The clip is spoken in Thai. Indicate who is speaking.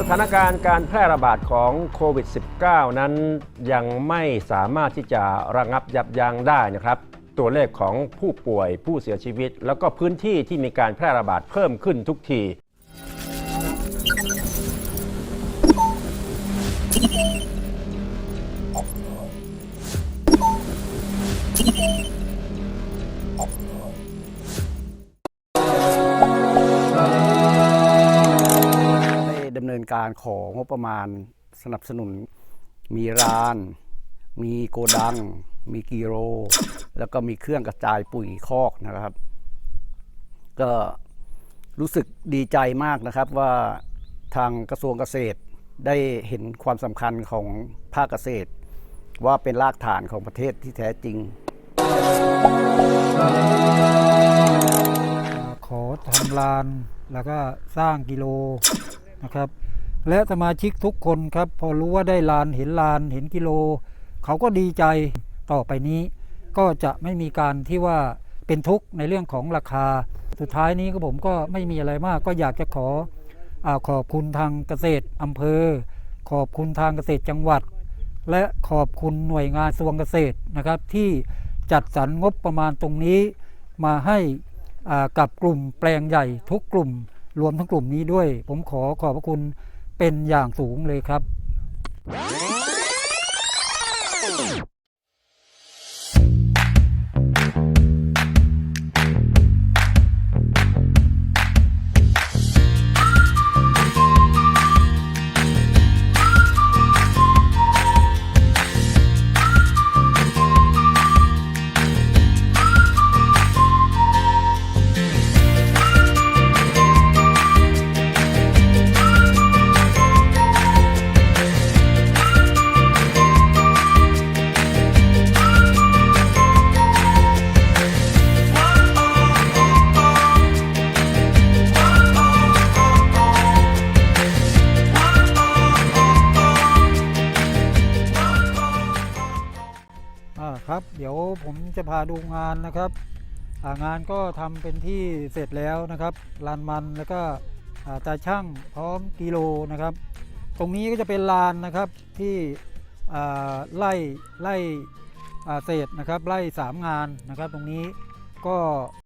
Speaker 1: สถานการณ์การแพร่ระบาดของโควิด -19 นั้นยังไม่สามารถที่จะระงับยับยั้งได้นะครับ ตัวเลขของผู้ป่วยผู้เสียชีวิต แล้วก็พื้นที่ที่มีการแพร่ระบาดเพิ่มขึ้นทุกที
Speaker 2: ได้ นินการของงบประมาณสนับสนุน มีร้าน มีโกดัง มีกิโลแล้วก็มีเครื่องกระจายปุ๋ยคอกนะครับ ก็รู้สึกดีใจมากนะครับว่าทางกระทรวงเกษตรได้เห็นความสำคัญของภาคเกษตร ว่าเป็นรากฐานของประเทศที่แท้จริง
Speaker 3: ขอทำลานแล้วก็สร้างกิโลนะครับ และสมาชิกทุกคนครับ พอรู้ว่าได้ลานเห็นลานเห็นกิโล เขาก็ดีใจต่อไปนี้ ก็จะไม่มีการที่ว่าเป็นทุกข์ในเรื่องของราคา สุดท้ายนี้ก็ผมก็ไม่มีอะไรมาก ก็อยากจะขออขอบคุณทางเกษตรอำเภอ ขอบคุณทางเกษตรจังหวัด และขอบคุณหน่วยงานกระทรวงเกษตรนะครับ ที่จัดสรรงบประมาณตรงนี้มาให้กับกลุ่มแปลงใหญ่ทุกกลุ่มรวมทั้งกลุ่มนี้ด้วย ผมขอขอบพระคุณ เป็นอย่างสูงเลยครับ อ่าครับ เดี๋ยวผมจะพาดูงานนะครับางานก็ทำเป็นที่เสร็จแล้วนะครับลานมันแล้วก็อ่าตาช่างพร้อมกิโลนะครับ ตรงนี้ก็จะเป็นลานนะครับที่ไล่ไล่เศษนะครับไล่สามงานนะครับ ตรงนี้ก็